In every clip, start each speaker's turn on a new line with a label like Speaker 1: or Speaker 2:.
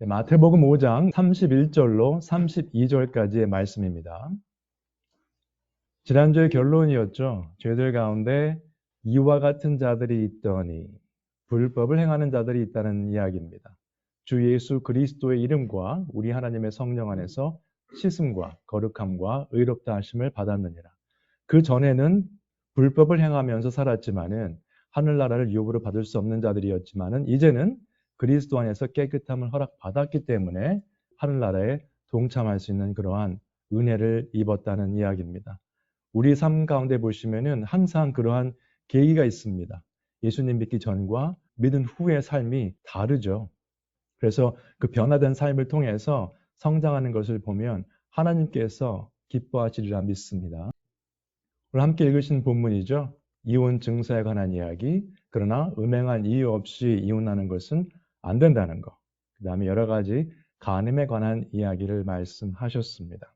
Speaker 1: 네, 마태복음 5장 31절로 32절까지의 말씀입니다. 지난주의 결론이었죠. 죄들 가운데 이와 같은 자들이 있더니 불법을 행하는 자들이 있다는 이야기입니다. 주 예수 그리스도의 이름과 우리 하나님의 성령 안에서 씻음과 거룩함과 의롭다 하심을 받았느니라. 그 전에는 불법을 행하면서 살았지만은 하늘나라를 유업으로 받을 수 없는 자들이었지만은 이제는 그리스도 안에서 깨끗함을 허락받았기 때문에 하늘나라에 동참할 수 있는 그러한 은혜를 입었다는 이야기입니다. 우리 삶 가운데 보시면은 항상 그러한 계기가 있습니다. 예수님 믿기 전과 믿은 후의 삶이 다르죠. 그래서 그 변화된 삶을 통해서 성장하는 것을 보면 하나님께서 기뻐하시리라 믿습니다. 오늘 함께 읽으신 본문이죠. 이혼 증서에 관한 이야기. 그러나 음행한 이유 없이 이혼하는 것은 안 된다는 것. 그 다음에 여러 가지 간음에 관한 이야기를 말씀하셨습니다.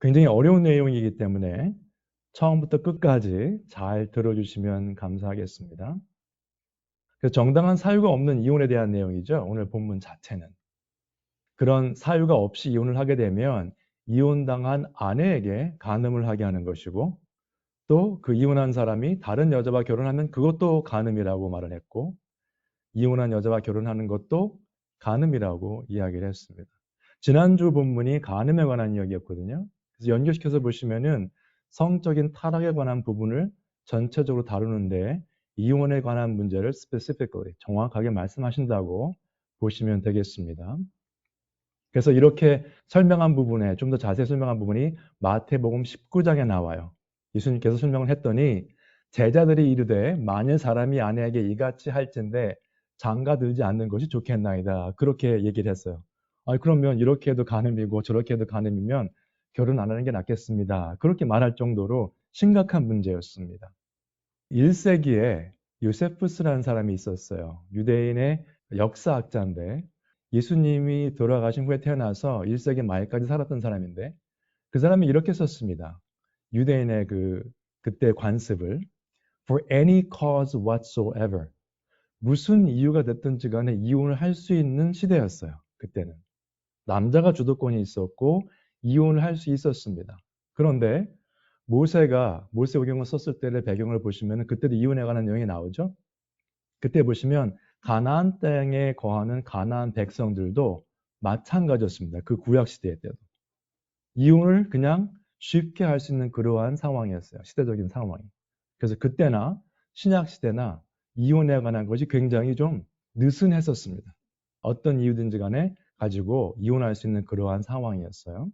Speaker 1: 굉장히 어려운 내용이기 때문에 처음부터 끝까지 잘 들어주시면 감사하겠습니다. 정당한 사유가 없는 이혼에 대한 내용이죠. 오늘 본문 자체는. 그런 사유가 없이 이혼을 하게 되면 이혼당한 아내에게 간음을 하게 하는 것이고 또 그 이혼한 사람이 다른 여자와 결혼하면 그것도 간음이라고 말을 했고 이혼한 여자와 결혼하는 것도 간음이라고 이야기를 했습니다. 지난주 본문이 간음에 관한 이야기였거든요. 그래서 연결시켜서 보시면은 성적인 타락에 관한 부분을 전체적으로 다루는데 이혼에 관한 문제를 specifically 정확하게 말씀하신다고 보시면 되겠습니다. 그래서 이렇게 설명한 부분에 좀 더 자세히 설명한 부분이 마태복음 19장에 나와요. 예수님께서 설명을 했더니 제자들이 이르되 만일 사람이 아내에게 이같이 할진데 장가 들지 않는 것이 좋겠나이다. 그렇게 얘기를 했어요. 아, 그러면 이렇게 해도 가늠이고 저렇게 해도 가늠이면 결혼 안 하는 게 낫겠습니다. 그렇게 말할 정도로 심각한 문제였습니다. 1세기에 요세푸스라는 사람이 있었어요. 유대인의 역사학자인데 예수님이 돌아가신 후에 태어나서 1세기 말까지 살았던 사람인데 그 사람이 이렇게 썼습니다. 유대인의 그 그때 관습을 for any cause whatsoever 무슨 이유가 됐든지 간에 이혼을 할 수 있는 시대였어요. 그때는. 남자가 주도권이 있었고 이혼을 할 수 있었습니다. 그런데 모세가 모세오경을 썼을 때의 배경을 보시면 그때도 이혼에 관한 내용이 나오죠. 그때 보시면 가나안 땅에 거하는 가나안 백성들도 마찬가지였습니다. 그 구약 시대 때도. 이혼을 그냥 쉽게 할 수 있는 그러한 상황이었어요. 시대적인 상황이. 그래서 그때나 신약 시대나 이혼에 관한 것이 굉장히 좀 느슨했었습니다. 어떤 이유든지 간에 가지고 이혼할 수 있는 그러한 상황이었어요.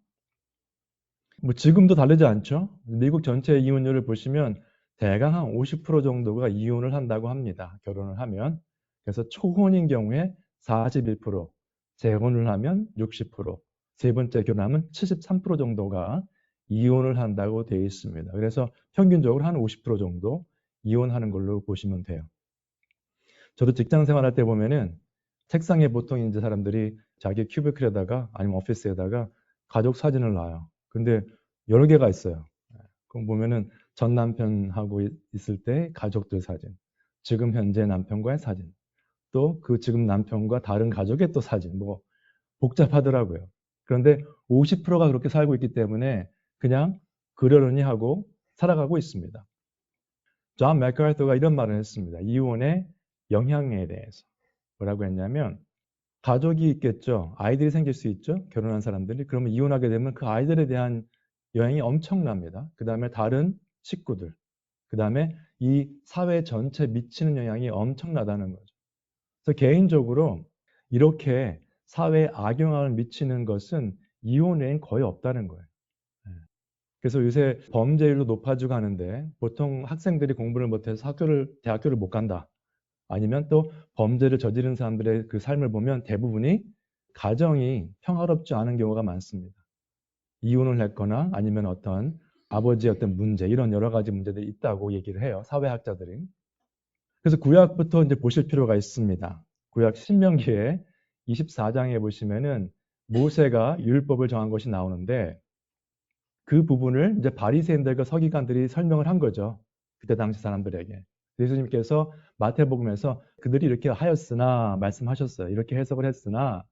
Speaker 1: 뭐 지금도 다르지 않죠? 미국 전체 이혼율을 보시면 대강 한 50% 정도가 이혼을 한다고 합니다. 결혼을 하면. 그래서 초혼인 경우에 41%, 재혼을 하면 60%, 세 번째 결혼하면 73% 정도가 이혼을 한다고 되어 있습니다. 그래서 평균적으로 한 50% 정도 이혼하는 걸로 보시면 돼요. 저도 직장 생활할 때 보면은 책상에 보통 이제 사람들이 자기 큐비클에다가 아니면 오피스에다가 가족 사진을 놔요. 근데 여러 개가 있어요. 그럼 보면은 전 남편하고 있을 때 가족들 사진, 지금 현재 남편과의 사진, 또 그 지금 남편과 다른 가족의 또 사진, 뭐 복잡하더라고요. 그런데 50%가 그렇게 살고 있기 때문에 그냥 그러려니 하고 살아가고 있습니다. 존 맥카르터가 이런 말을 했습니다. 이혼의 영향에 대해서 뭐라고 했냐면 가족이 있겠죠. 아이들이 생길 수 있죠. 결혼한 사람들이. 그러면 이혼하게 되면 그 아이들에 대한 영향이 엄청납니다. 그 다음에 다른 식구들. 그 다음에 이 사회 전체 미치는 영향이 엄청나다는 거죠. 그래서 개인적으로 이렇게 사회에 악영향을 미치는 것은 이혼 외엔 거의 없다는 거예요. 예. 그래서 요새 범죄율도 높아지고 하는데 보통 학생들이 공부를 못해서 학교를, 대학교를 못 간다. 아니면 또 범죄를 저지른 사람들의 그 삶을 보면 대부분이 가정이 평화롭지 않은 경우가 많습니다. 이혼을 했거나 아니면 어떤 아버지의 어떤 문제 이런 여러 가지 문제들이 있다고 얘기를 해요. 사회학자들이. 그래서 구약부터 이제 보실 필요가 있습니다. 구약 신명기에 24장에 보시면은 모세가 율법을 정한 것이 나오는데 그 부분을 이제 바리새인들과 서기관들이 설명을 한 거죠. 그때 당시 사람들에게. 예수님께서 마태복음에서 그들이 이렇게 하였으나 말씀하셨어요. 이렇게 해석을 했으나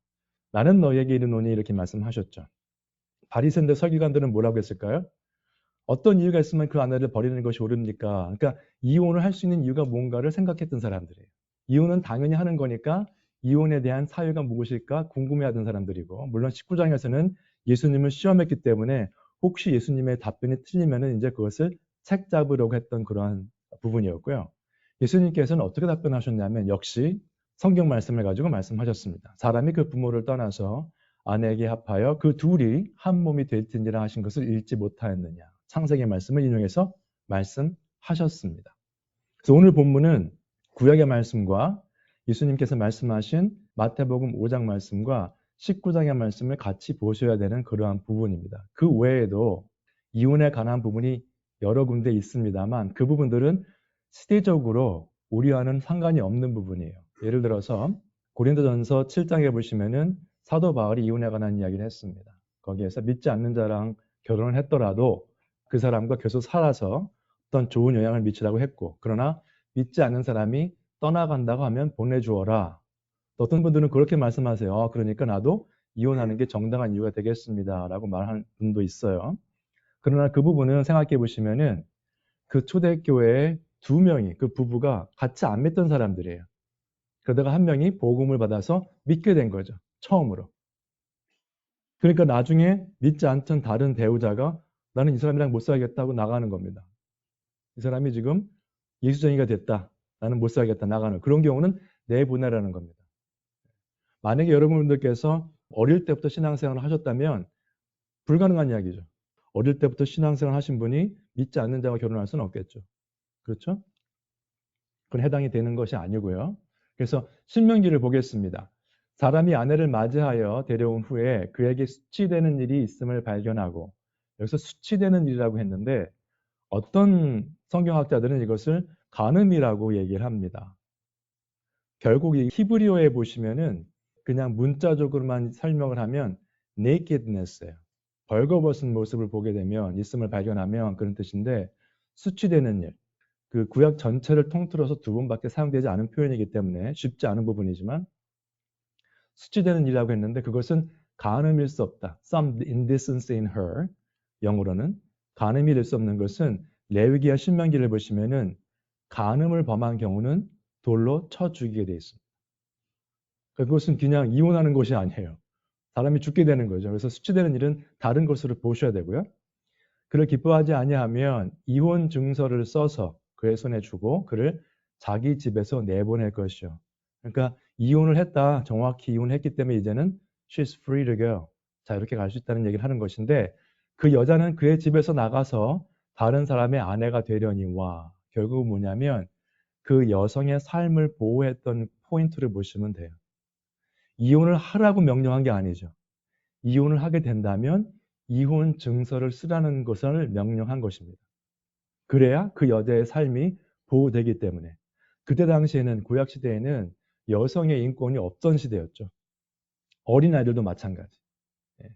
Speaker 1: 나는 너에게 이르노니 이렇게 말씀하셨죠. 바리새인들 서기관들은 뭐라고 했을까요? 어떤 이유가 있으면 그 아내를 버리는 것이 옳습니까? 그러니까 이혼을 할 수 있는 이유가 뭔가를 생각했던 사람들이에요. 이혼은 당연히 하는 거니까 이혼에 대한 사유가 무엇일까 궁금해하던 사람들이고 물론 19장에서는 예수님을 시험했기 때문에 혹시 예수님의 답변이 틀리면은 이제 그것을 책 잡으려고 했던 그러한 부분이었고요. 예수님께서는 어떻게 답변하셨냐면 역시 성경 말씀을 가지고 말씀하셨습니다. 사람이 그 부모를 떠나서 아내에게 합하여 그 둘이 한 몸이 될지니라 하신 것을 읽지 못하였느냐. 창세기 말씀을 인용해서 말씀하셨습니다. 그래서 오늘 본문은 구약의 말씀과 예수님께서 말씀하신 마태복음 5장 말씀과 19장의 말씀을 같이 보셔야 되는 그러한 부분입니다. 그 외에도 이혼에 관한 부분이 여러 군데 있습니다만 그 부분들은 시대적으로 우리와는 상관이 없는 부분이에요. 예를 들어서 고린도전서 7장에 보시면은 사도 바울이 이혼에 관한 이야기를 했습니다. 거기에서 믿지 않는 자랑 결혼을 했더라도 그 사람과 계속 살아서 어떤 좋은 영향을 미치라고 했고 그러나 믿지 않는 사람이 떠나간다고 하면 보내주어라. 어떤 분들은 그렇게 말씀하세요. 아, 그러니까 나도 이혼하는 게 정당한 이유가 되겠습니다. 라고 말하는 분도 있어요. 그러나 그 부분은 생각해 보시면은 그 초대교회에 두 명이 그 부부가 같이 안 믿던 사람들이에요. 그러다가 한 명이 복음을 받아서 믿게 된 거죠. 처음으로. 그러니까 나중에 믿지 않던 다른 배우자가 나는 이 사람이랑 못 살겠다고 나가는 겁니다. 이 사람이 지금 예수쟁이가 됐다. 나는 못 살겠다. 나가는. 그런 경우는 내보내라는 겁니다. 만약에 여러분들께서 어릴 때부터 신앙생활을 하셨다면 불가능한 이야기죠. 어릴 때부터 신앙생활 하신 분이 믿지 않는 자와 결혼할 수는 없겠죠. 그렇죠? 그건 해당이 되는 것이 아니고요. 그래서 신명기를 보겠습니다. 사람이 아내를 맞이하여 데려온 후에 그에게 수치되는 일이 있음을 발견하고 여기서 수치되는 일이라고 했는데 어떤 성경학자들은 이것을 간음이라고 얘기를 합니다. 결국 이 히브리어에 보시면은 그냥 문자적으로만 설명을 하면 nakedness예요. 벌거벗은 모습을 보게 되면 있음을 발견하면 그런 뜻인데 수치되는 일. 그 구약 전체를 통틀어서 두 번밖에 사용되지 않은 표현이기 때문에 쉽지 않은 부분이지만 수치되는 일이라고 했는데 그것은 간음일 수 없다. Some indecency in her. 영어로는 간음이 될 수 없는 것은 레위기와 신명기를 보시면은 간음을 범한 경우는 돌로 쳐 죽이게 되어 있습니다. 그것은 그냥 이혼하는 것이 아니에요. 사람이 죽게 되는 거죠. 그래서 수치되는 일은 다른 것으로 보셔야 되고요. 그를 기뻐하지 아니하면 이혼 증서를 써서 그의 손에 주고 그를 자기 집에서 내보낼 것이요. 그러니까 이혼을 했다. 정확히 이혼했기 때문에 이제는 she's free to go. 자, 이렇게 갈 수 있다는 얘기를 하는 것인데 그 여자는 그의 집에서 나가서 다른 사람의 아내가 되려니와 결국 뭐냐면 그 여성의 삶을 보호했던 포인트를 보시면 돼요. 이혼을 하라고 명령한 게 아니죠. 이혼을 하게 된다면 이혼 증서를 쓰라는 것을 명령한 것입니다. 그래야 그 여자의 삶이 보호되기 때문에 그때 당시에는 구약 시대에는 여성의 인권이 없던 시대였죠. 어린아이들도 마찬가지. 예.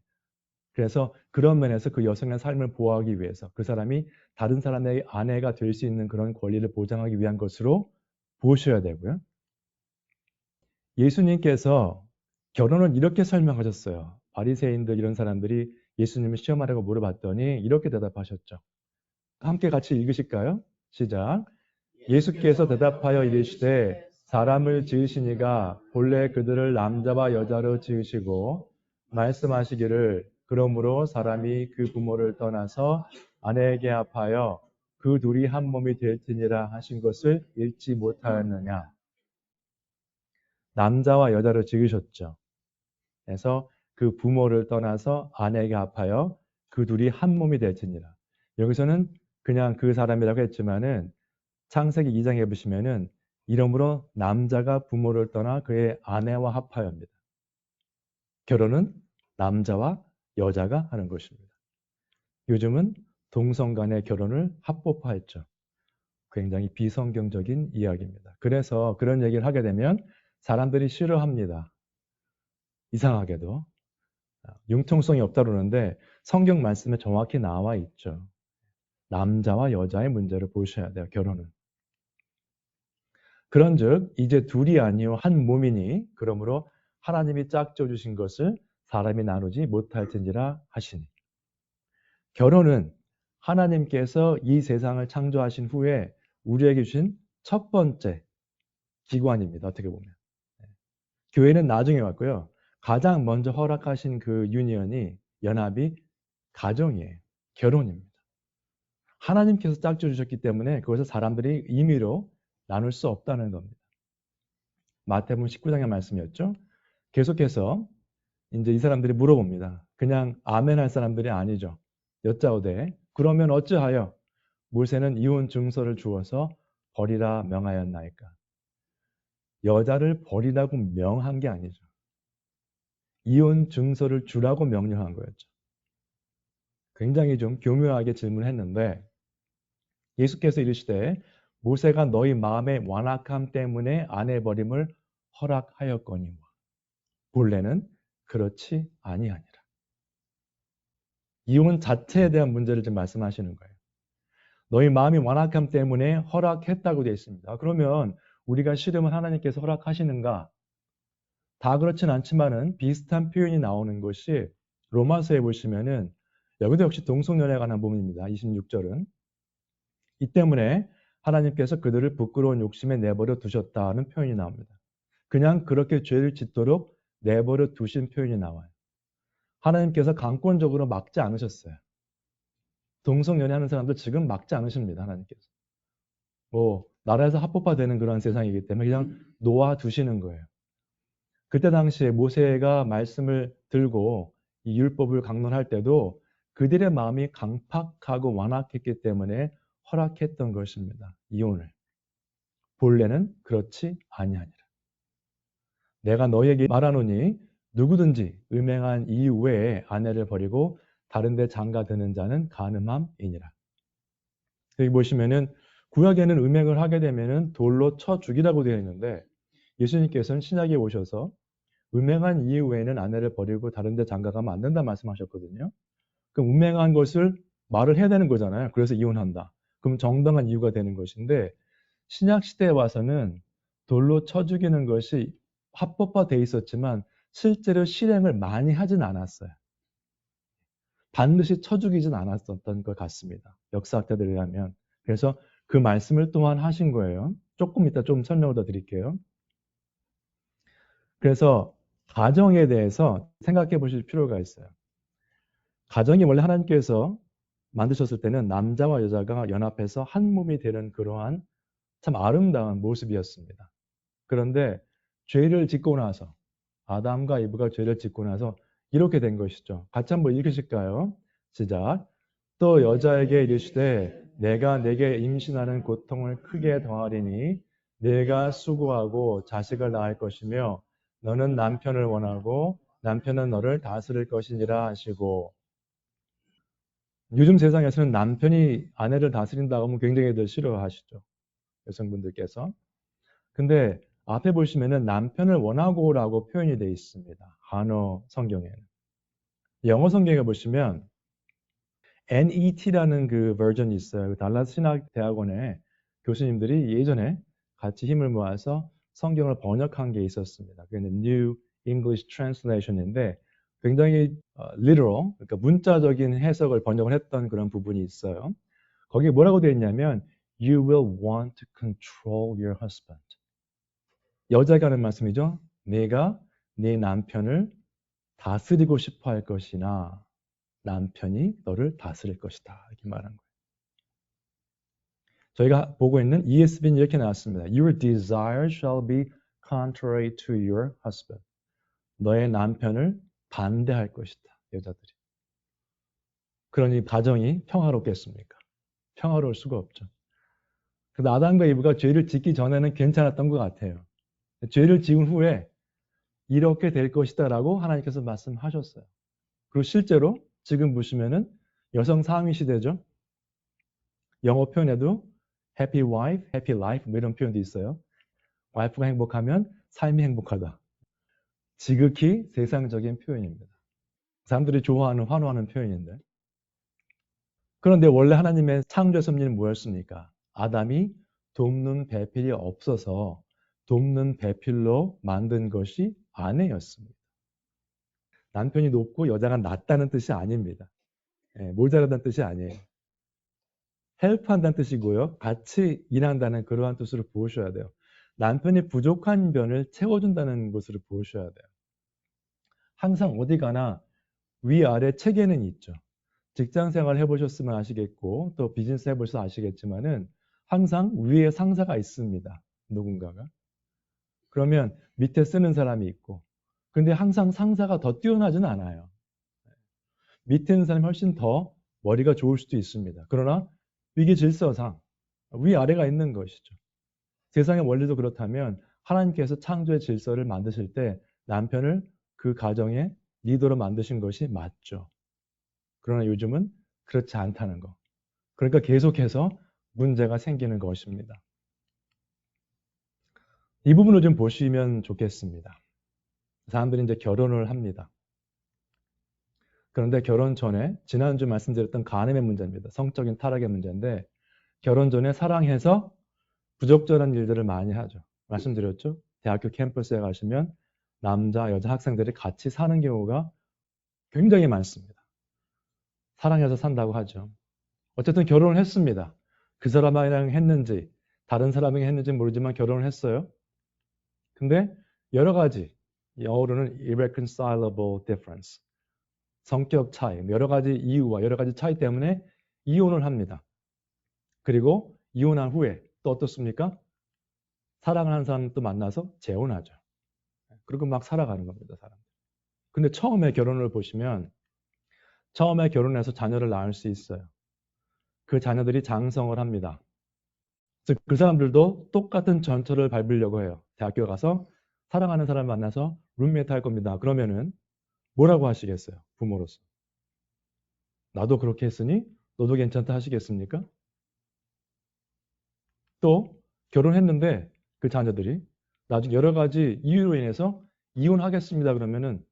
Speaker 1: 그래서 그런 면에서 그 여성의 삶을 보호하기 위해서 그 사람이 다른 사람의 아내가 될 수 있는 그런 권리를 보장하기 위한 것으로 보셔야 되고요. 예수님께서 결혼을 이렇게 설명하셨어요. 바리새인들 이런 사람들이 예수님을 시험하라고 물어봤더니 이렇게 대답하셨죠. 함께 같이 읽으실까요? 시작. 예수께서 대답하여 이르시되 사람을 지으시니가 본래 그들을 남자와 여자로 지으시고 말씀하시기를 그러므로 사람이 그 부모를 떠나서 아내에게 합하여 그 둘이 한 몸이 될지니라 하신 것을 읽지 못하였느냐. 남자와 여자로 지으셨죠. 그래서 그 부모를 떠나서 아내에게 합하여 그 둘이 한 몸이 될지니라. 여기서는 그냥 그 사람이라고 했지만은 창세기 2장에 보시면은 이러므로 남자가 부모를 떠나 그의 아내와 합하여입니다. 결혼은 남자와 여자가 하는 것입니다. 요즘은 동성 간의 결혼을 합법화했죠. 굉장히 비성경적인 이야기입니다. 그래서 그런 얘기를 하게 되면 사람들이 싫어합니다. 이상하게도 융통성이 없다 그러는데 성경 말씀에 정확히 나와 있죠. 남자와 여자의 문제를 보셔야 돼요. 결혼은. 그런즉 이제 둘이 아니요 한 몸이니 그러므로 하나님이 짝져 주신 것을 사람이 나누지 못할텐지라 하시니. 결혼은 하나님께서 이 세상을 창조하신 후에 우리에게 주신 첫 번째 기관입니다. 어떻게 보면. 네. 교회는 나중에 왔고요. 가장 먼저 허락하신 그 유니언이 연합이 가정이에요. 결혼입니다. 하나님께서 짝져 주셨기 때문에 그것을 사람들이 임의로 나눌 수 없다는 겁니다. 마태복음 19장의 말씀이었죠. 계속해서 이제 이 사람들이 물어봅니다. 그냥 아멘 할 사람들이 아니죠. 여짜오되 그러면 어찌하여 모세는 이혼 증서를 주어서 버리라 명하였나이까? 여자를 버리라고 명한 게 아니죠. 이혼 증서를 주라고 명령한 거였죠. 굉장히 좀 교묘하게 질문했는데 예수께서 이르시되 모세가 너희 마음의 완악함 때문에 아내 버림을 허락하였거니와 본래는 그렇지 아니하니라. 이혼 자체에 대한 문제를 지금 말씀하시는 거예요. 너희 마음이 완악함 때문에 허락했다고 되어 있습니다. 그러면 우리가 싫으면 하나님께서 허락하시는가? 다 그렇진 않지만은 비슷한 표현이 나오는 것이 로마서에 보시면은 여기도 역시 동성연애에 관한 부분입니다. 26절은 이 때문에 하나님께서 그들을 부끄러운 욕심에 내버려 두셨다는 표현이 나옵니다. 그냥 그렇게 죄를 짓도록 내버려 두신 표현이 나와요. 하나님께서 강권적으로 막지 않으셨어요. 동성연애하는 사람들 지금 막지 않으십니다. 하나님께서. 뭐 나라에서 합법화되는 그런 세상이기 때문에 그냥 놓아두시는 거예요. 그때 당시에 모세가 말씀을 들고 이 율법을 강론할 때도 그들의 마음이 강팍하고 완악했기 때문에 허락했던 것입니다. 이혼을. 본래는 그렇지 아니하니라. 내가 너에게 말하노니 누구든지 음행한 이후에 아내를 버리고 다른 데 장가 드는 자는 가늠함이니라. 여기 보시면은 구약에는 음행을 하게 되면은 돌로 쳐 죽이라고 되어 있는데 예수님께서는 신약에 오셔서 음행한 이후에는 아내를 버리고 다른 데 장가 가면 안 된다 말씀하셨거든요. 그럼 음행한 것을 말을 해야 되는 거잖아요. 그래서 이혼한다. 그럼 정당한 이유가 되는 것인데 신약 시대에 와서는 돌로 쳐 죽이는 것이 합법화돼 있었지만 실제로 실행을 많이 하진 않았어요. 반드시 쳐 죽이진 않았었던 것 같습니다. 역사학자들에 의하면. 그래서 그 말씀을 또한 하신 거예요. 조금 이따 좀 설명을 더 드릴게요. 그래서 가정에 대해서 생각해 보실 필요가 있어요. 가정이 원래 하나님께서 만드셨을 때는 남자와 여자가 연합해서 한 몸이 되는 그러한 참 아름다운 모습이었습니다. 그런데 죄를 짓고 나서 아담과 이브가 죄를 짓고 나서 이렇게 된 것이죠. 같이 한번 읽으실까요? 시작. 또 여자에게 이르시되 내가 내게 임신하는 고통을 크게 더하리니 내가 수고하고 자식을 낳을 것이며 너는 남편을 원하고 남편은 너를 다스릴 것이니라 하시고 요즘 세상에서는 남편이 아내를 다스린다고 하면 굉장히들 싫어하시죠. 여성분들께서. 근데 앞에 보시면은 남편을 원하고라고 표현이 되어 있습니다. 한어 성경에는. 영어 성경에 보시면 NET라는 그 버전이 있어요. 그 달라스 신학 대학원에 교수님들이 예전에 같이 힘을 모아서 성경을 번역한 게 있었습니다. 그게 New English Translation인데 굉장히 어, literal, 그러니까 문자적인 해석을 번역을 했던 그런 부분이 있어요. 거기에 뭐라고 되어 있냐면 You will want to control your husband. 여자가 하는 말씀이죠. 내가 네 남편을 다스리고 싶어 할 것이나 남편이 너를 다스릴 것이다. 이렇게 말한 거예요. 저희가 보고 있는 ESV는 이렇게 나왔습니다. Your desire shall be contrary to your husband. 너의 남편을 반대할 것이다. 여자들이. 그러니 가정이 평화롭겠습니까? 평화로울 수가 없죠. 그래서 아담과 이브가 죄를 짓기 전에는 괜찮았던 것 같아요. 죄를 지은 후에 이렇게 될 것이다 라고 하나님께서 말씀하셨어요. 그리고 실제로 지금 보시면은 여성 상위 시대죠. 영어 표현에도 happy wife, happy life 뭐 이런 표현도 있어요. 와이프가 행복하면 삶이 행복하다. 지극히 세상적인 표현입니다. 사람들이 좋아하는 환호하는 표현인데. 그런데 원래 하나님의 창조 섭리는 뭐였습니까? 아담이 돕는 배필이 없어서 돕는 배필로 만든 것이 아내였습니다. 남편이 높고 여자가 낮다는 뜻이 아닙니다. 예, 모자라다는 뜻이 아니에요. 헬프한다는 뜻이고요. 같이 일한다는 그러한 뜻으로 보셔야 돼요. 남편이 부족한 변을 채워준다는 것으로 보셔야 돼요. 항상 어디 가나 위아래 체계는 있죠. 직장 생활 해보셨으면 아시겠고 또 비즈니스 해보셔서 아시겠지만은 항상 위에 상사가 있습니다. 누군가가. 그러면 밑에 쓰는 사람이 있고 근데 항상 상사가 더 뛰어나지는 않아요. 밑에 있는 사람이 훨씬 더 머리가 좋을 수도 있습니다. 그러나 위계 질서상 위아래가 있는 것이죠. 세상의 원리도 그렇다면 하나님께서 창조의 질서를 만드실 때 남편을 그 가정의 리더로 만드신 것이 맞죠. 그러나 요즘은 그렇지 않다는 거. 그러니까 계속해서 문제가 생기는 것입니다. 이 부분을 좀 보시면 좋겠습니다. 사람들이 이제 결혼을 합니다. 그런데 결혼 전에 지난주 말씀드렸던 간음의 문제입니다. 성적인 타락의 문제인데 결혼 전에 사랑해서 부적절한 일들을 많이 하죠. 말씀드렸죠? 대학교 캠퍼스에 가시면 남자, 여자 학생들이 같이 사는 경우가 굉장히 많습니다. 사랑해서 산다고 하죠. 어쨌든 결혼을 했습니다. 그 사람이랑 했는지 다른 사람에게 했는지 모르지만 결혼을 했어요. 근데 여러 가지 영어로는 irreconcilable difference 성격 차이, 여러 가지 이유와 여러 가지 차이 때문에 이혼을 합니다. 그리고 이혼한 후에 또 어떻습니까? 사랑을 하는 사람 또 만나서 재혼하죠. 그리고 막 살아가는 겁니다, 사람. 근데 처음에 결혼을 보시면 처음에 결혼해서 자녀를 낳을 수 있어요. 그 자녀들이 장성을 합니다. 즉, 그 사람들도 똑같은 전철을 밟으려고 해요. 대학교 가서 사랑하는 사람 만나서 룸메이트 할 겁니다. 그러면은 뭐라고 하시겠어요? 부모로서. 나도 그렇게 했으니 너도 괜찮다 하시겠습니까? 또 결혼했는데 그 자녀들이 나중에 여러 가지 이유로 인해서 이혼하겠습니다. 그러면은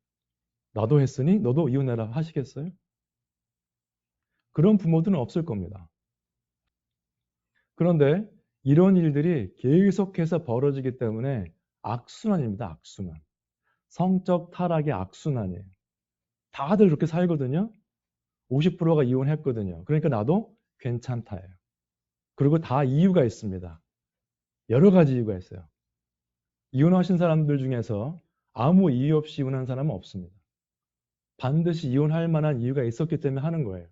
Speaker 1: 나도 했으니 너도 이혼해라 하시겠어요? 그런 부모들은 없을 겁니다. 그런데 이런 일들이 계속해서 벌어지기 때문에 악순환입니다. 악순환. 성적 타락의 악순환이에요. 다들 그렇게 살거든요. 50%가 이혼했거든요. 그러니까 나도 괜찮다예요. 그리고 다 이유가 있습니다. 여러 가지 이유가 있어요. 이혼하신 사람들 중에서 아무 이유 없이 이혼한 사람은 없습니다. 반드시 이혼할 만한 이유가 있었기 때문에 하는 거예요.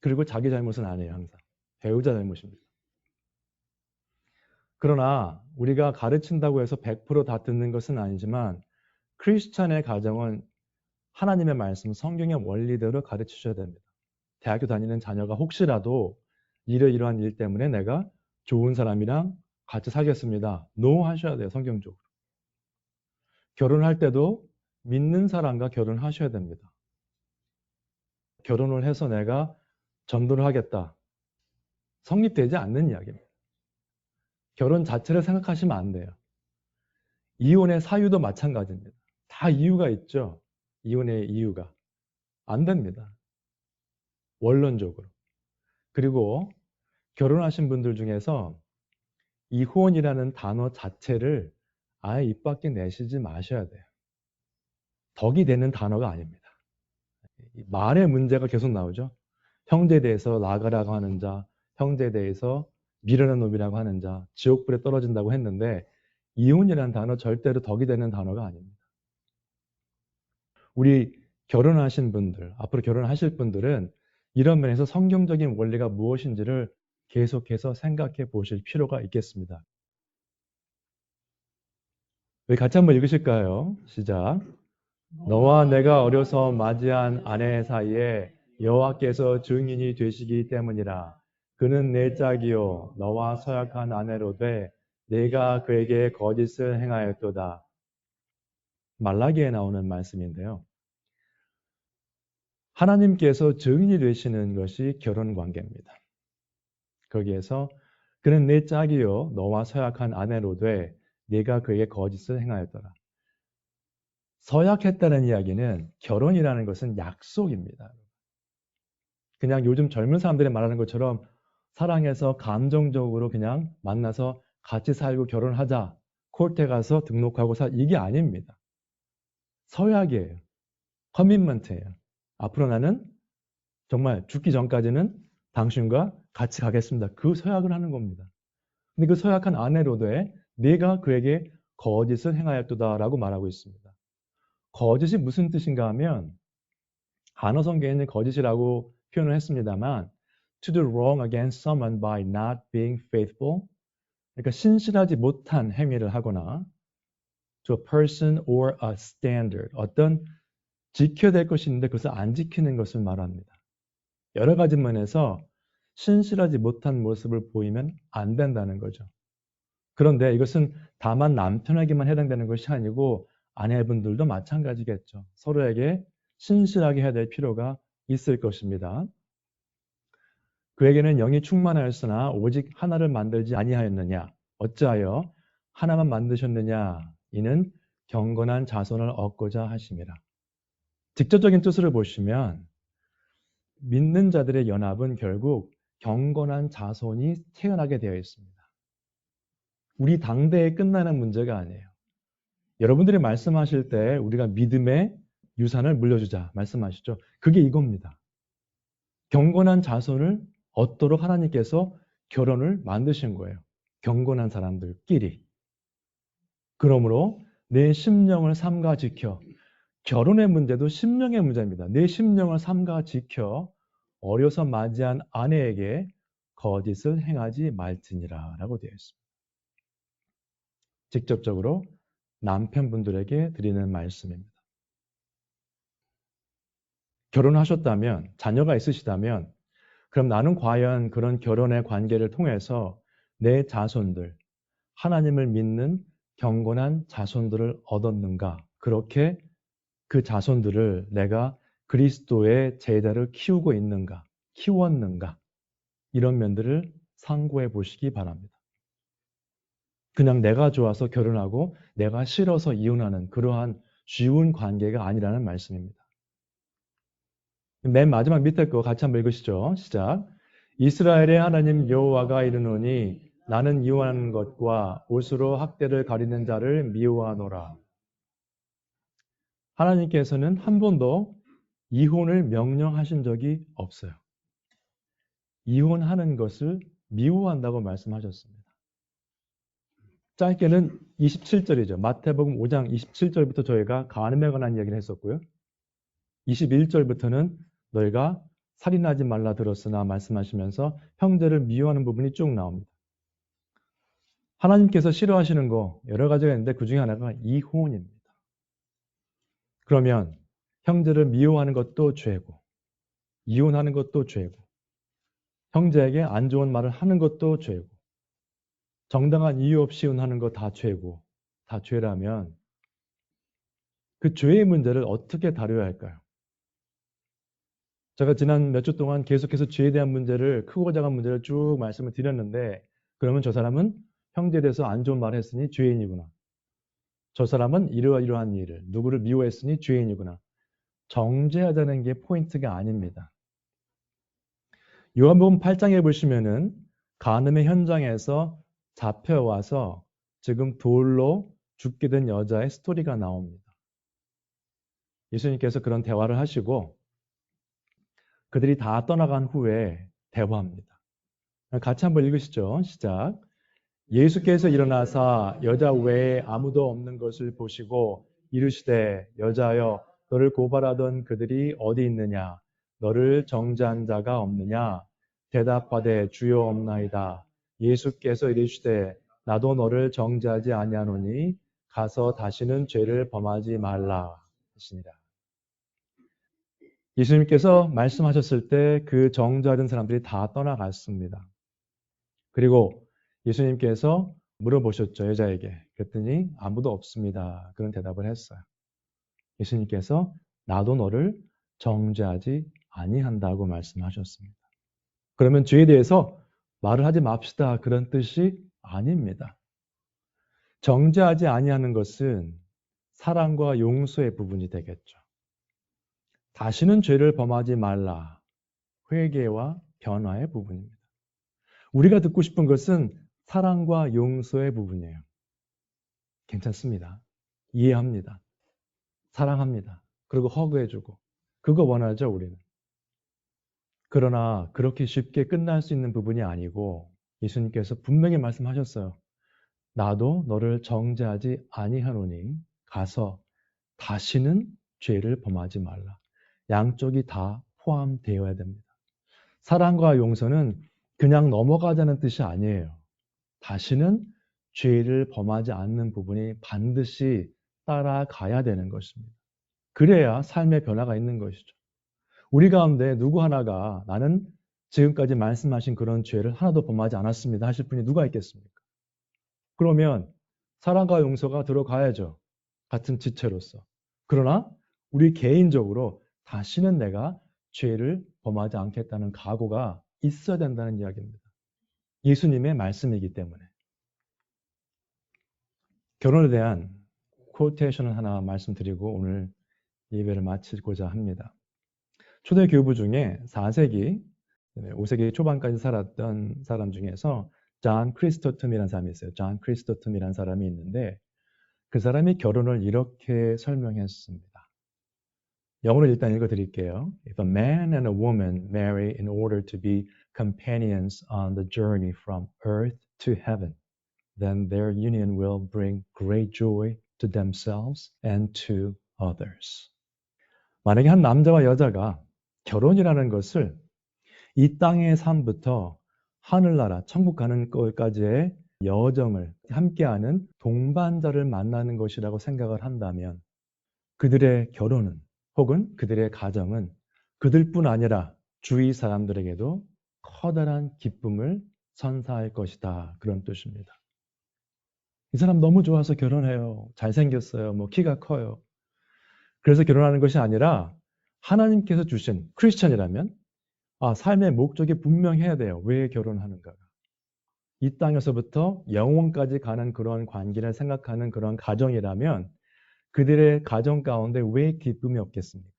Speaker 1: 그리고 자기 잘못은 아니에요, 항상. 배우자 잘못입니다. 그러나 우리가 가르친다고 해서 100%다 듣는 것은 아니지만 크리스찬의 가정은 하나님의 말씀, 성경의 원리대로 가르치셔야 됩니다. 대학교 다니는 자녀가 혹시라도 이러이러한 일 때문에 내가 좋은 사람이랑 같이 살겠습니다. 노 하셔야 돼요, 성경적으로. 결혼할 때도 믿는 사람과 결혼하셔야 됩니다. 결혼을 해서 내가 전도를 하겠다. 성립되지 않는 이야기입니다. 결혼 자체를 생각하시면 안 돼요. 이혼의 사유도 마찬가지입니다. 다 이유가 있죠. 이혼의 이유가. 안 됩니다. 원론적으로. 그리고 결혼하신 분들 중에서 이혼이라는 단어 자체를 아예 입 밖에 내시지 마셔야 돼요. 덕이 되는 단어가 아닙니다. 말의 문제가 계속 나오죠. 형제에 대해서 나가라고 하는 자, 형제에 대해서 미련한 놈이라고 하는 자, 지옥불에 떨어진다고 했는데 이혼이라는 단어 절대로 덕이 되는 단어가 아닙니다. 우리 결혼하신 분들, 앞으로 결혼하실 분들은 이런 면에서 성경적인 원리가 무엇인지를 계속해서 생각해 보실 필요가 있겠습니다. 우리 같이 한번 읽으실까요? 시작. 너와 내가 어려서 맞이한 아내 사이에 여호와께서 증인이 되시기 때문이라. 그는 내 짝이요 너와 서약한 아내로 돼 내가 그에게 거짓을 행하였도다. 말라기에 나오는 말씀인데요. 하나님께서 증인이 되시는 것이 결혼 관계입니다. 거기에서 그는 내 짝이요 너와 서약한 아내로 돼 네가 그에게 거짓을 행하였더라. 서약했다는 이야기는 결혼이라는 것은 약속입니다. 그냥 요즘 젊은 사람들이 말하는 것처럼 사랑해서 감정적으로 그냥 만나서 같이 살고 결혼하자. 코르테 가서 등록하고 사 이게 아닙니다. 서약이에요. 커밋먼트예요. 앞으로 나는 정말 죽기 전까지는 당신과 같이 가겠습니다. 그 서약을 하는 겁니다. 근데 그 서약한 아내로되 내가 그에게 거짓을 행하였도다라고 말하고 있습니다. 거짓이 무슨 뜻인가 하면 한어 성경에는 거짓이라고 표현을 했습니다만 to do wrong against someone by not being faithful 그러니까 신실하지 못한 행위를 하거나 to a person or a standard 어떤 지켜야 될 것이 있는데 그것을 안 지키는 것을 말합니다. 여러 가지 면에서 신실하지 못한 모습을 보이면 안 된다는 거죠. 그런데 이것은 다만 남편에게만 해당되는 것이 아니고 아내분들도 마찬가지겠죠. 서로에게 신실하게 해야 될 필요가 있을 것입니다. 그에게는 영이 충만하였으나 오직 하나를 만들지 아니하였느냐? 어찌하여 하나만 만드셨느냐? 이는 경건한 자손을 얻고자 하심이라. 직접적인 뜻을 보시면 믿는 자들의 연합은 결국 경건한 자손이 태어나게 되어 있습니다. 우리 당대에 끝나는 문제가 아니에요. 여러분들이 말씀하실 때 우리가 믿음의 유산을 물려주자 말씀하시죠. 그게 이겁니다. 경건한 자손을 얻도록 하나님께서 결혼을 만드신 거예요. 경건한 사람들끼리. 그러므로 내 심령을 삼가 지켜 결혼의 문제도 심령의 문제입니다. 내 심령을 삼가 지켜 어려서 맞이한 아내에게 거짓을 행하지 말지니라 라고 되어 있습니다. 직접적으로 남편분들에게 드리는 말씀입니다. 결혼하셨다면, 자녀가 있으시다면, 그럼 나는 과연 그런 결혼의 관계를 통해서 내 자손들, 하나님을 믿는 경건한 자손들을 얻었는가? 그렇게 그 자손들을 내가 그리스도의 제자를 키우고 있는가? 키웠는가? 이런 면들을 상고해 보시기 바랍니다. 그냥 내가 좋아서 결혼하고 내가 싫어서 이혼하는 그러한 쉬운 관계가 아니라는 말씀입니다. 맨 마지막 밑에 거 같이 한번 읽으시죠. 시작. 이스라엘의 하나님 여호와가 이르노니 나는 이혼하는 것과 옷으로 학대를 가리는 자를 미워하노라. 하나님께서는 한 번도 이혼을 명령하신 적이 없어요. 이혼하는 것을 미워한다고 말씀하셨습니다. 짧게는 27절이죠. 마태복음 5장 27절부터 저희가 간음에 관한 이야기를 했었고요. 21절부터는 너희가 살인하지 말라 들었으나 말씀하시면서 형제를 미워하는 부분이 쭉 나옵니다. 하나님께서 싫어하시는 거 여러 가지가 있는데 그 중에 하나가 이혼입니다. 그러면 형제를 미워하는 것도 죄고 이혼하는 것도 죄고 형제에게 안 좋은 말을 하는 것도 죄고 정당한 이유 없이 이혼하는 거 다 죄고 다 죄라면 그 죄의 문제를 어떻게 다뤄야 할까요? 제가 지난 몇 주 동안 계속해서 죄에 대한 문제를 크고 작은 문제를 쭉 말씀을 드렸는데 그러면 저 사람은 형제에 대해서 안 좋은 말을 했으니 죄인이구나. 저 사람은 이러이러한 일을 누구를 미워했으니 죄인이구나. 정죄하자는 게 포인트가 아닙니다. 요한복음 8장에 보시면은 간음의 현장에서 잡혀와서 지금 돌로 죽게 된 여자의 스토리가 나옵니다. 예수님께서 그런 대화를 하시고 그들이 다 떠나간 후에 대화합니다. 같이 한번 읽으시죠. 시작. 예수께서 일어나사 여자 외에 아무도 없는 것을 보시고 이르시되 여자여 너를 고발하던 그들이 어디 있느냐 너를 정죄한 자가 없느냐 대답하되 주여 없나이다 예수께서 이르시되 나도 너를 정죄하지 아니하노니 가서 다시는 죄를 범하지 말라 하시니라 예수님께서 말씀하셨을 때 그 정죄하던 사람들이 다 떠나갔습니다. 그리고 예수님께서 물어보셨죠, 여자에게. 그랬더니 아무도 없습니다. 그런 대답을 했어요. 예수님께서 나도 너를 정죄하지 아니한다고 말씀하셨습니다. 그러면 죄에 대해서 말을 하지 맙시다. 그런 뜻이 아닙니다. 정죄하지 아니하는 것은 사랑과 용서의 부분이 되겠죠. 다시는 죄를 범하지 말라. 회개와 변화의 부분입니다. 우리가 듣고 싶은 것은 사랑과 용서의 부분이에요. 괜찮습니다. 이해합니다. 사랑합니다. 그리고 허그해주고. 그거 원하죠, 우리는. 그러나 그렇게 쉽게 끝날 수 있는 부분이 아니고 예수님께서 분명히 말씀하셨어요. 나도 너를 정죄하지 아니하노니 가서 다시는 죄를 범하지 말라. 양쪽이 다 포함되어야 됩니다. 사랑과 용서는 그냥 넘어가자는 뜻이 아니에요. 다시는 죄를 범하지 않는 부분이 반드시 따라가야 되는 것입니다. 그래야 삶의 변화가 있는 것이죠. 우리 가운데 누구 하나가 나는 지금까지 말씀하신 그런 죄를 하나도 범하지 않았습니다 하실 분이 누가 있겠습니까? 그러면 사랑과 용서가 들어가야죠. 같은 지체로서. 그러나 우리 개인적으로 다시는 내가 죄를 범하지 않겠다는 각오가 있어야 된다는 이야기입니다. 예수님의 말씀이기 때문에. 결혼에 대한 코테이션을 하나 말씀드리고 오늘 예배를 마치고자 합니다. 초대 교부 중에 4세기, 5세기 초반까지 살았던 사람 중에서 존 크리스토텀이라는 사람이 있어요. 존 크리스토텀이라는 사람이 있는데 그 사람이 결혼을 이렇게 설명했습니다. 영어로 일단 읽어 드릴게요. If a man and a woman marry in order to be companions on the journey from earth to heaven, then their union will bring great joy to themselves and to others. 만약에 한 남자와 여자가 결혼이라는 것을 이 땅의 삶부터 하늘나라, 천국 가는 것까지의 여정을 함께하는 동반자를 만나는 것이라고 생각을 한다면 그들의 결혼은 혹은 그들의 가정은 그들뿐 아니라 주위 사람들에게도 커다란 기쁨을 선사할 것이다. 그런 뜻입니다. 이 사람 너무 좋아서 결혼해요. 잘생겼어요. 뭐 키가 커요. 그래서 결혼하는 것이 아니라 하나님께서 주신 크리스천이라면 아, 삶의 목적이 분명해야 돼요. 왜 결혼하는가가. 이 땅에서부터 영원까지 가는 그런 관계를 생각하는 그런 가정이라면 그들의 가정 가운데 왜 기쁨이 없겠습니까?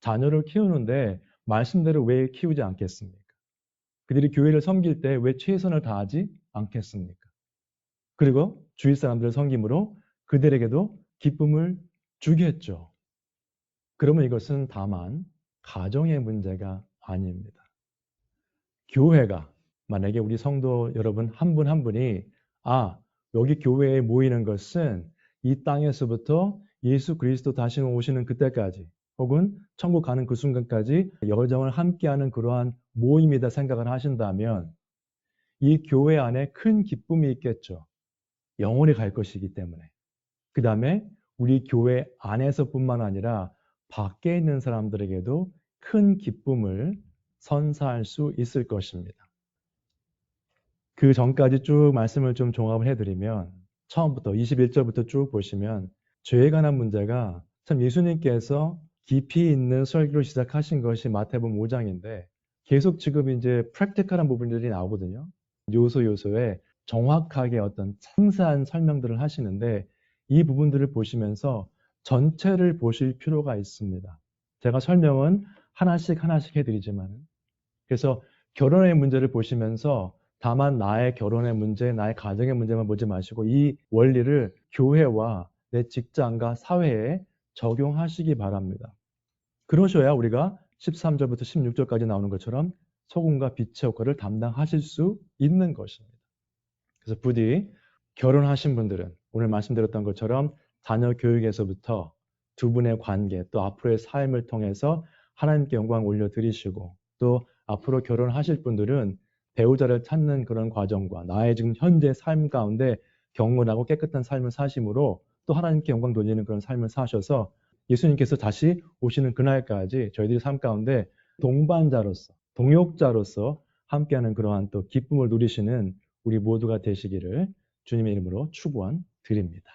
Speaker 1: 자녀를 키우는데 말씀대로 왜 키우지 않겠습니까? 그들이 교회를 섬길 때 왜 최선을 다하지 않겠습니까? 그리고 주위 사람들을 섬김으로 그들에게도 기쁨을 주겠죠. 그러면 이것은 다만 가정의 문제가 아닙니다. 교회가 만약에 우리 성도 여러분 한 분한 한 분이 아 여기 교회에 모이는 것은 이 땅에서부터 예수 그리스도 다시 오시는 그때까지 혹은 천국 가는 그 순간까지 여정을 함께하는 그러한 모임이다 생각을 하신다면 이 교회 안에 큰 기쁨이 있겠죠. 영원히 갈 것이기 때문에. 그 다음에 우리 교회 안에서뿐만 아니라 밖에 있는 사람들에게도 큰 기쁨을 선사할 수 있을 것입니다. 그 전까지 쭉 말씀을 좀 종합을 해드리면 처음부터 21절부터 쭉 보시면 죄에 관한 문제가 참 예수님께서 깊이 있는 설교를 시작하신 것이 마태복음 5장인데 계속 지금 이제 프랙티컬한 부분들이 나오거든요. 요소 요소에 정확하게 어떤 상세한 설명들을 하시는데 이 부분들을 보시면서 전체를 보실 필요가 있습니다. 제가 설명은 하나씩 하나씩 해드리지만 그래서 결혼의 문제를 보시면서 다만 나의 결혼의 문제, 나의 가정의 문제만 보지 마시고 이 원리를 교회와 내 직장과 사회에 적용하시기 바랍니다. 그러셔야 우리가 13절부터 16절까지 나오는 것처럼 소금과 빛의 효과를 담당하실 수 있는 것입니다. 그래서 부디 결혼하신 분들은 오늘 말씀드렸던 것처럼 자녀 교육에서부터 두 분의 관계 또 앞으로의 삶을 통해서 하나님께 영광 올려드리시고 또 앞으로 결혼하실 분들은 배우자를 찾는 그런 과정과 나의 지금 현재 삶 가운데 경건하고 깨끗한 삶을 사심으로 또 하나님께 영광 돌리는 그런 삶을 사셔서 예수님께서 다시 오시는 그날까지 저희들이 삶 가운데 동반자로서 동역자로서 함께하는 그러한 또 기쁨을 누리시는 우리 모두가 되시기를 주님의 이름으로 축원 드립니다.